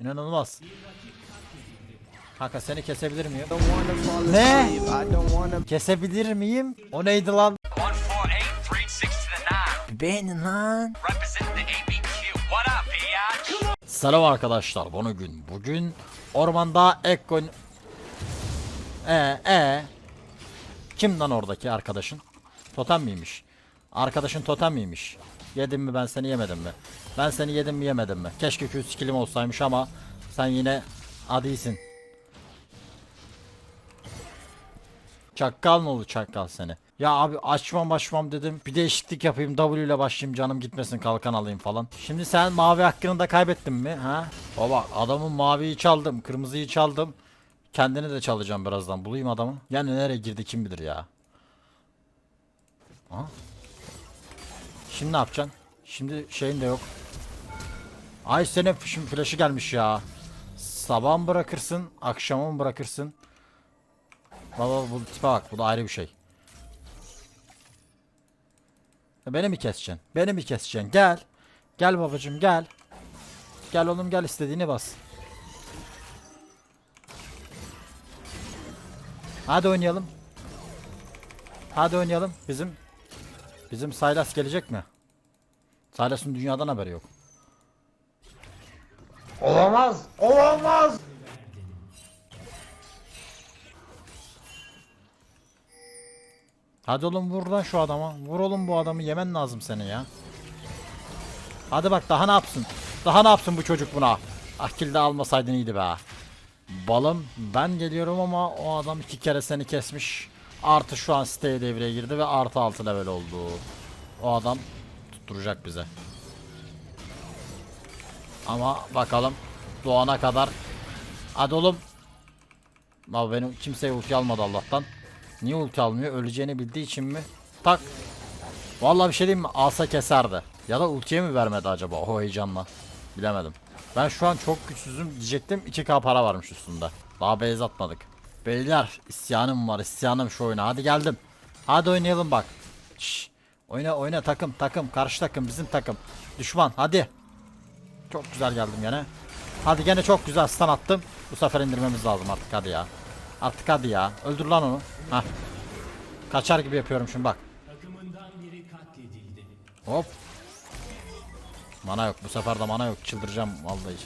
İnanılmaz. Kanka seni kesebilir miyim? Ne? Kesebilir miyim? O neydi lan? 148, 360 to the 9. Beğenin lan. Selam arkadaşlar. Bunu gün. Bugün ormanda Ekko... E e Kim lan oradaki arkadaşın? Totem miymiş? Arkadaşın totem miymiş? Yedim mi ben seni yemedim mi? Ben seni yedim mi yemedim mi? Keşke Q skillim olsaymış ama sen yine adisin. Çakkal mı oldu çakkal seni? Ya abi açmam açmam dedim. Bir değişiklik yapayım W ile başlayayım canım gitmesin kalkan alayım falan. Şimdi sen mavi hakkını da kaybettin mi ha? Baba adamın maviyi çaldım, kırmızıyı çaldım. Kendini de çalacağım birazdan. Bulayım adamı. Yani nereye girdi kim bilir ya. Ha? Şimdi ne yapacaksın? Şimdi şeyin de yok. Ay senin şimdi flash'ı gelmiş ya. Sabah mı bırakırsın, akşama mı bırakırsın? Baba bu tipe bak bu da ayrı bir şey. Beni mi keseceksin? Beni mi keseceksin? Gel. Gel babacım gel. Gel oğlum gel istediğini bas. Hadi oynayalım. Hadi oynayalım. Bizim bizim Saylas gelecek mi? Saylas'ın dünyadan haberi yok. Olamaz, olamaz. Hadi oğlum vur lan şu adama. Vur oğlum bu adamı yemen lazım senin ya. Hadi bak daha ne yapsın? Daha ne yapsın bu çocuk buna? Akil de almasaydın iyiydi be. Balım ben geliyorum ama o adam iki kere seni kesmiş. Artı şu an siteye devreye girdi ve artı altı level oldu. O adam tutturacak bize. Ama bakalım doğana kadar. Hadi oğlum. Abi benim kimseye ulti almadı Allah'tan. Niye ulti almıyor? Öleceğini bildiği için mi? Tak. Vallahi bir şey diyeyim mi? Alsa keserdi. Ya da ultiye mi vermedi acaba o heyecanla? Bilemedim. Ben şu an çok güçsüzüm diyecektim. 2k para varmış üstünde. Daha beyaz atmadık. Beyler isyanım var isyanım şu oyuna. Hadi geldim. Hadi oynayalım bak. Şş. Oyna oyna takım takım. Karşı takım bizim takım. Düşman hadi. Çok güzel geldim gene. Hadi gene çok güzel stun attım. Bu sefer indirmemiz lazım artık hadi ya. Artık hadi ya. Öldür lan onu. Hah. Kaçar gibi yapıyorum şimdi bak. Hop. Mana yok. Bu sefer de mana yok. Çıldıracağım vallahi.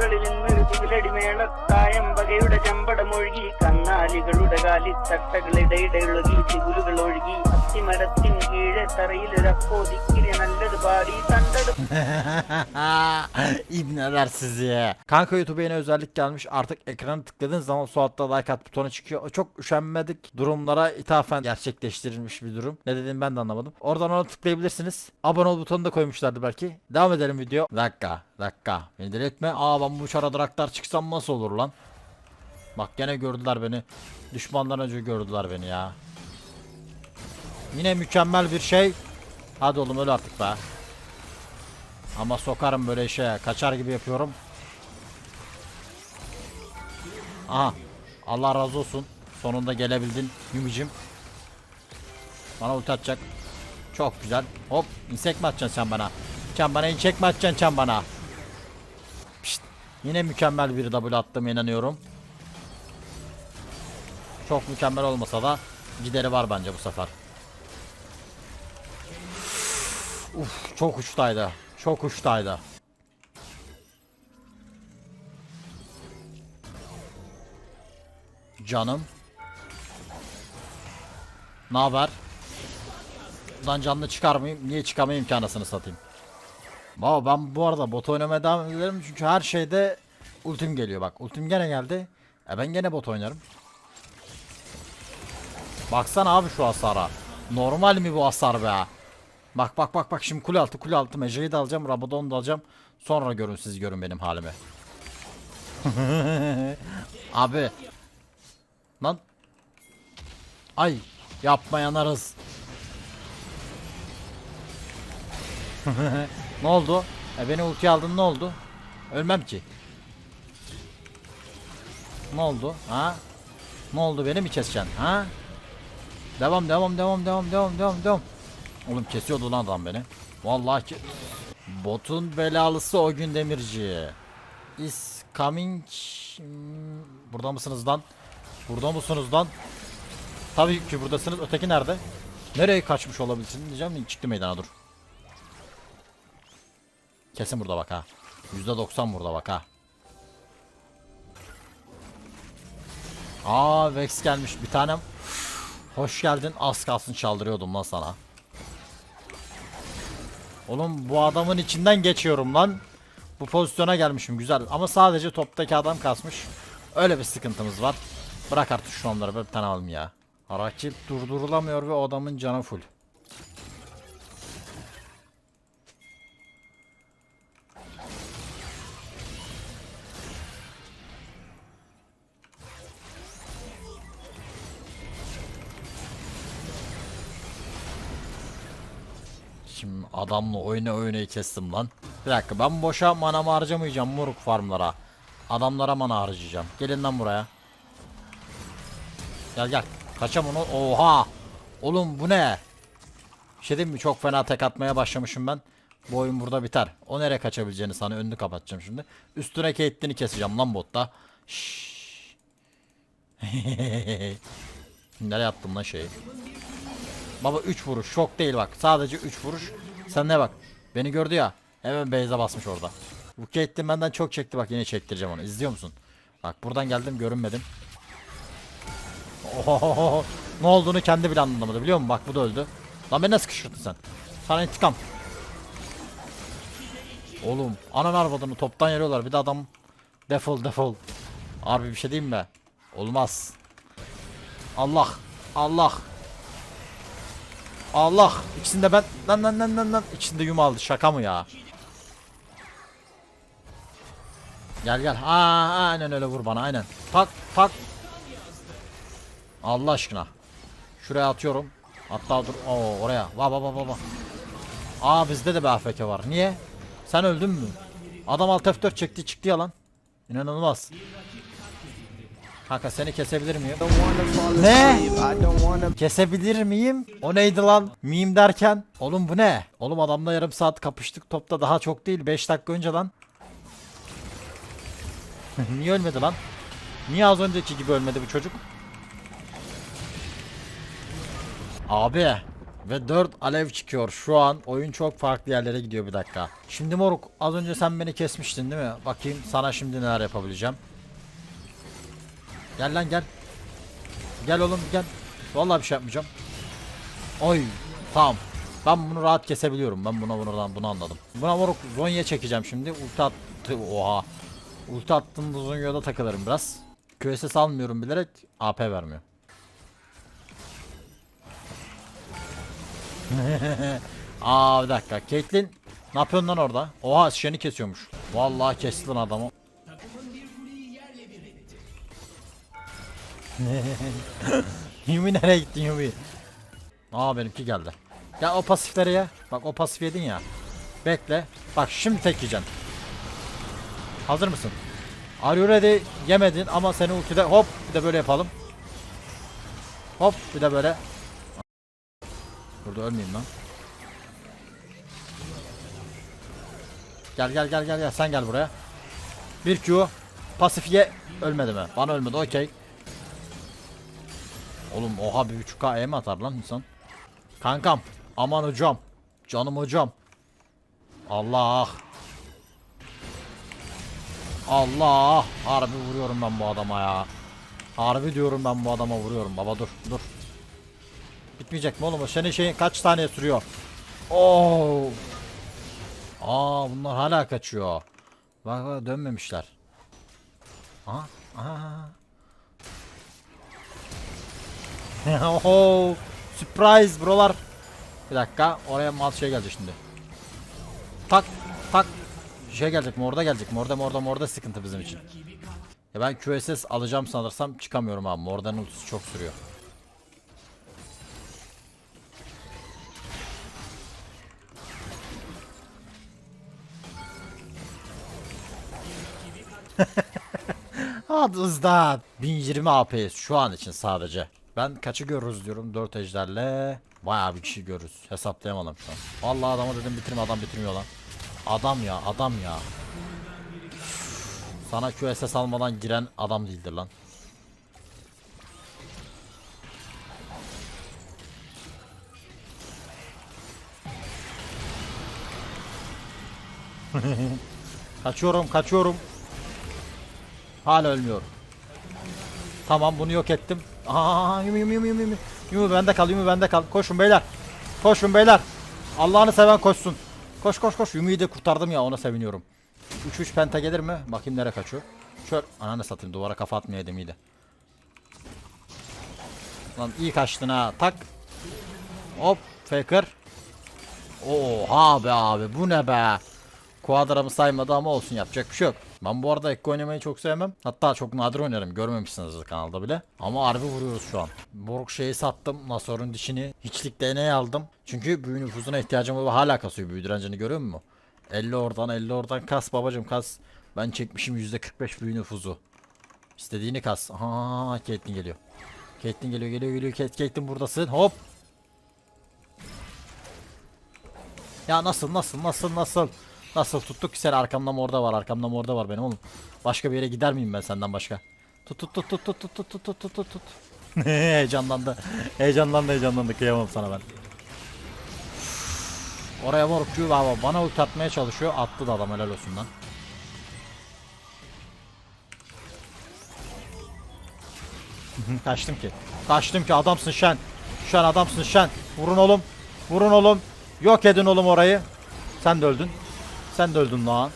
ുകളിൽ നിന്നൊരുതിലടിമേളത്തായം വകയുടെ ചമ്പട മൊഴുകി കന്നാലികളുടെ കാലിത്തട്ടകളിടയിടയൊഴുകി ചിഗുലുകൾ ഒഴുകി അത്തിമരത്തിൻ കീഴെ തറയിലൊരപ്പോതിക്കിരി നല്ലത് പാടി തണ്ടട് İbneler sizi. Kanka YouTube'a yeni özellik gelmiş. Artık ekranı tıkladığın zaman sol altta like at butonu çıkıyor. O çok üşenmedik durumlara ithafen gerçekleştirilmiş bir durum. Ne dediğimi ben de anlamadım. Oradan ona tıklayabilirsiniz. Abone ol butonu da koymuşlardı belki. Devam edelim video. Dakika, dakika. Beni deli etme. Aa ben bu çara draktar çıksam nasıl olur lan? Bak gene gördüler beni. Düşmandan önce gördüler beni ya. Yine mükemmel bir şey. Hadi oğlum öl artık be. Ama sokarım böyle şeye. Kaçar gibi yapıyorum. Aha. Allah razı olsun. Sonunda gelebildin Yumicim. Bana ulti atacak. Çok güzel. Hop. insek mi atacaksın sen bana? Sen bana insek mi atacaksın sen bana? Yine mükemmel bir double attım inanıyorum. Çok mükemmel olmasa da gideri var bence bu sefer. Uf çok uçtaydı. Çok uçtaydı. Canım. Ne haber? Buradan canlı çıkar mıyım? Niye çıkamayayım ki anasını satayım? Baba ben bu arada bot oynamaya devam ederim çünkü her şeyde ultim geliyor bak. Ultim gene geldi. E ben gene bot oynarım. Baksana abi şu hasara. Normal mi bu hasar be? Bak bak bak bak şimdi kule altı kule altı Mece'yi de alacağım Rabadon'u da alacağım. Sonra görün siz görün benim halimi. Abi. Lan. Ay yapma yanarız. ne oldu? E beni ulti aldın ne oldu? Ölmem ki. Ne oldu? Ha? Ne oldu beni mi keseceksin? Ha? Devam devam devam devam devam devam devam. Oğlum kesiyordu lan adam beni. Vallahi ki Botun belalısı o gün demirci. Is coming. Burada mısınız lan? Burada mısınız lan? Tabii ki buradasınız. Öteki nerede? Nereye kaçmış olabilirsin diyeceğim. Çıktı meydana dur. Kesin burada bak ha. %90 burada bak ha. Aa Vex gelmiş bir tanem. Hoş geldin. Az kalsın çaldırıyordum lan sana. Oğlum bu adamın içinden geçiyorum lan. Bu pozisyona gelmişim güzel ama sadece toptaki adam kasmış. Öyle bir sıkıntımız var. Bırak artık şu onları bir tane alayım ya. Rakip durdurulamıyor ve o adamın canı full. Şimdi adamla oyna oynayı kestim lan. Bir dakika ben boşa manamı harcamayacağım moruk farmlara. Adamlara mana harcayacağım. Gelin lan buraya. Gel gel. Kaçam onu. Oha. Oğlum bu ne? Şey diyeyim mi? Çok fena tek atmaya başlamışım ben. Bu oyun burada biter. O nereye kaçabileceğini sana önünü kapatacağım şimdi. Üstüne Caitlyn'i keseceğim lan botta. Nereye attım lan şeyi? Baba 3 vuruş şok değil bak. Sadece 3 vuruş. Sen ne bak. Beni gördü ya. Hemen base'e basmış orada. Bu Caitlyn benden çok çekti bak yine çektireceğim onu. İzliyor musun? Bak buradan geldim görünmedim. Ohohoho. Ne olduğunu kendi bile anlamadı biliyor musun? Bak bu da öldü. Lan beni nasıl kışkırttın sen? Sana intikam. Oğlum anan arvadını toptan yarıyorlar. Bir de adam defol defol. Harbi bir şey diyeyim mi? Olmaz. Allah. Allah. Allah. İkisinde ben lan lan lan lan lan. İkisinde yum aldı. Şaka mı ya? Gel gel. Aa, aynen öyle vur bana aynen. Tak tak. Allah aşkına. Şuraya atıyorum. Hatta dur. Oo oraya. Va va va va va. Aa bizde de bir AFK var. Niye? Sen öldün mü? Adam alt F4 çekti çıktı ya lan. İnanılmaz. Kanka seni kesebilir miyim? Ne? Kesebilir miyim? O neydi lan? Miyim derken? Oğlum bu ne? Oğlum adamla yarım saat kapıştık topta daha çok değil 5 dakika önce lan. Niye ölmedi lan? Niye az önceki gibi ölmedi bu çocuk? Abi ve 4 alev çıkıyor. Şu an oyun çok farklı yerlere gidiyor bir dakika. Şimdi moruk az önce sen beni kesmiştin değil mi? Bakayım sana şimdi neler yapabileceğim. Gel lan gel. Gel oğlum gel. Vallahi bir şey yapmayacağım. Oy tamam. Ben bunu rahat kesebiliyorum. Ben buna buradan bunu anladım. Buna moruk Zonya çekeceğim şimdi. Ulti attı. Oha. Ulti attığımda Zonya'da takılırım biraz. QSS almıyorum bilerek AP vermiyor. Aa bir dakika. Caitlyn ne yapıyorsun lan orada? Oha şişeni kesiyormuş. Vallahi kesti lan adamı. Yumi nereye gittin Yumi? Aa benimki geldi. Ya o pasifleri ya. Bak o pasif yedin ya. Bekle. Bak şimdi tek yiyeceksin. Hazır mısın? Are you ready? Yemedin ama seni ultide hop bir de böyle yapalım. Hop bir de böyle. Burada ölmeyeyim lan. Gel gel gel gel gel sen gel buraya. Bir Q. Pasif ye. Ölmedi mi? Bana ölmedi okey. Oğlum oha bir buçuk K E mi atar lan insan? Kankam. Aman hocam. Canım hocam. Allah. Allah. Harbi vuruyorum ben bu adama ya. Harbi diyorum ben bu adama vuruyorum baba dur dur. Bitmeyecek mi oğlum senin şeyin kaç saniye sürüyor? Oo. Aa bunlar hala kaçıyor. Bak bak dönmemişler. Aha aha. Oho, surprise brolar. Bir dakika oraya mal şey gelecek şimdi. Tak tak şey gelecek mi orada gelecek mi orada mı orada mı orada sıkıntı bizim için. Ya ben QSS alacağım sanırsam çıkamıyorum abi. Oradan ultisi çok sürüyor. Hadi ızdat. 1020 APS şu an için sadece. Ben kaçı görürüz diyorum 4 ejderle. Bayağı bir kişi görürüz. Hesaplayamadım şu an. Vallahi adama dedim bitirme adam bitirmiyor lan. Adam ya adam ya. Sana QSS almadan giren adam değildir lan. kaçıyorum kaçıyorum. Hala ölmüyor. Tamam bunu yok ettim. Aa yumi yumi yumi yumi. yumi. Yumi bende kal yumi bende kal. Koşun beyler. Koşun beyler. Allah'ını seven koşsun. Koş koş koş. Yumi'yi de kurtardım ya ona seviniyorum. 3-3 penta gelir mi? Bakayım nereye kaçıyor. Şöyle ananı satayım duvara kafa atmayaydım iyiydi. Lan iyi kaçtın ha. Tak. Hop faker. Oha be abi bu ne be. Kuadramı saymadı ama olsun yapacak bir şey yok. Ben bu arada Ekko oynamayı çok sevmem. Hatta çok nadir oynarım. Görmemişsiniz kanalda bile. Ama harbi vuruyoruz şu an. Boruk şeyi sattım. Nasor'un dişini. Hiçlik DNA aldım. Çünkü büyü nüfuzuna ihtiyacım var. Hala kasıyor büyü direncini görüyor musun? 50 oradan 50 oradan kas babacım kas. Ben çekmişim %45 büyü nüfuzu. İstediğini kas. Aha Caitlyn geliyor. Caitlyn geliyor geliyor geliyor. Caitlyn buradasın. Hop. Ya nasıl nasıl nasıl nasıl? Nasıl tuttuk ki seni arkamda orada var arkamda orada var benim oğlum. Başka bir yere gider miyim ben senden başka? Tut tut tut tut tut tut tut tut tut tut tut. heyecanlandı. Heyecanlandı heyecanlandı kıyamam sana ben. Oraya morukçu baba bana ult atmaya çalışıyor. Attı da adam helal olsun lan. Kaçtım ki. Kaçtım ki adamsın şen. Şen adamsın şen. Vurun oğlum. Vurun oğlum. Yok edin oğlum orayı. Sen de öldün. Sen de öldün lan.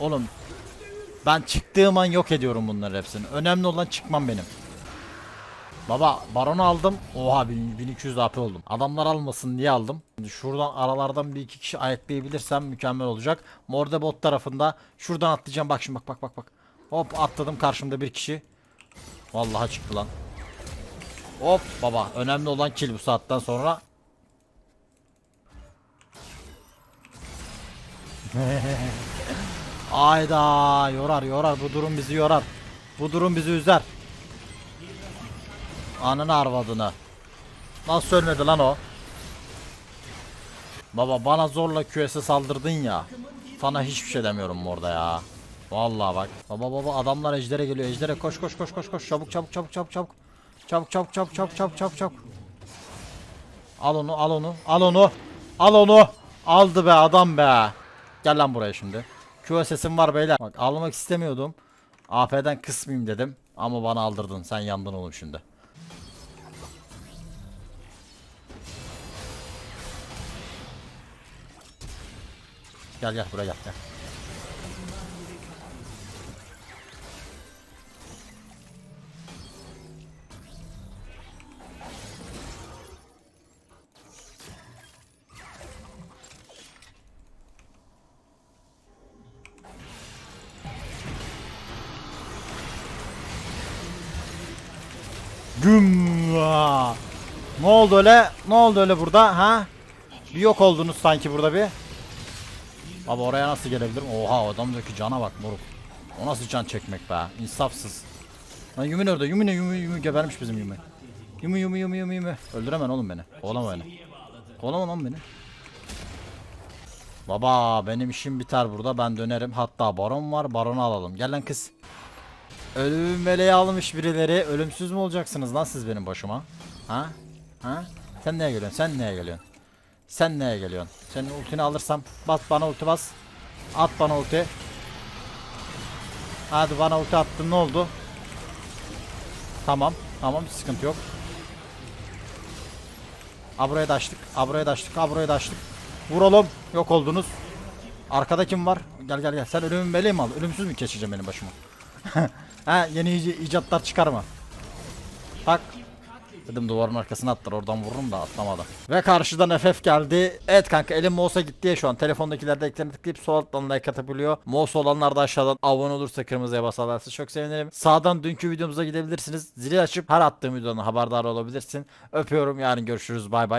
Oğlum ben çıktığım an yok ediyorum bunları hepsini. Önemli olan çıkmam benim. Baba baronu aldım. Oha 1000 1200 AP oldum. Adamlar almasın diye aldım. Şimdi Şuradan aralardan bir iki kişi ayaklayabilirsem mükemmel olacak. Morde bot tarafında şuradan atlayacağım. Bak şimdi bak bak bak bak. Hop atladım karşımda bir kişi. Vallahi çıktı lan. Hop baba önemli olan kill bu saatten sonra. Ayda yorar yorar bu durum bizi yorar. Bu durum bizi üzer. Ananı arvadını. Nasıl ölmedi lan o? Baba bana zorla QS'e saldırdın ya. Sana hiçbir şey demiyorum orada ya. Vallahi bak. Baba baba adamlar ejdere geliyor. Ejdere koş koş koş koş koş. Çabuk çabuk çabuk çabuk çabuk. Çabuk çabuk çabuk çabuk çabuk çabuk çabuk. Al onu al onu al onu. Al onu. Aldı be adam be. Gel lan buraya şimdi. QSS'im var beyler. Bak almak istemiyordum. AP'den kısmayayım dedim. Ama bana aldırdın. Sen yandın oğlum şimdi. Gel gel buraya gel gel. Güm. Ne oldu öyle? Ne oldu öyle burada ha? Bir yok oldunuz sanki burada bir. Abi oraya nasıl gelebilirim? Oha adamdaki cana bak moruk. O nasıl can çekmek be? İnsafsız. Lan Yumi nerede? Yumi ne? Yumi, Yumi gebermiş bizim Yumi. Yumi Yumi Yumi Yumi Yumi. Öldüremem oğlum beni. Kovalama beni. Kovalama lan beni. Baba benim işim biter burada. Ben dönerim. Hatta baron var. Baronu alalım. Gel lan kız. Ölüm meleği almış birileri. Ölümsüz mü olacaksınız lan siz benim başıma? Ha? Ha? Sen neye geliyorsun? Sen neye geliyorsun? Sen neye geliyorsun? Senin ultini alırsam bas bana ulti bas. At bana ulti. Hadi bana ulti attın ne oldu? Tamam. Tamam hiç sıkıntı yok. Ha buraya da açtık. Ha buraya da açtık. Vuralım. Yok oldunuz. Arkada kim var? Gel gel gel. Sen ölümün meleği mi al? Ölümsüz mü geçeceğim benim başıma? ha yeni ic- icatlar çıkarma. Tak. Dedim duvarın arkasına atlar oradan vururum da atlamadı. Ve karşıdan FF geldi. Evet kanka elim mouse'a gitti ya şu an. Telefondakilerde ekranı tıklayıp sol alttan like atabiliyor. Mouse olanlar da aşağıdan abone olursa kırmızıya basarlarsa çok sevinirim. Sağdan dünkü videomuza gidebilirsiniz. Zili açıp her attığım videodan haberdar olabilirsin. Öpüyorum yarın görüşürüz bay bay.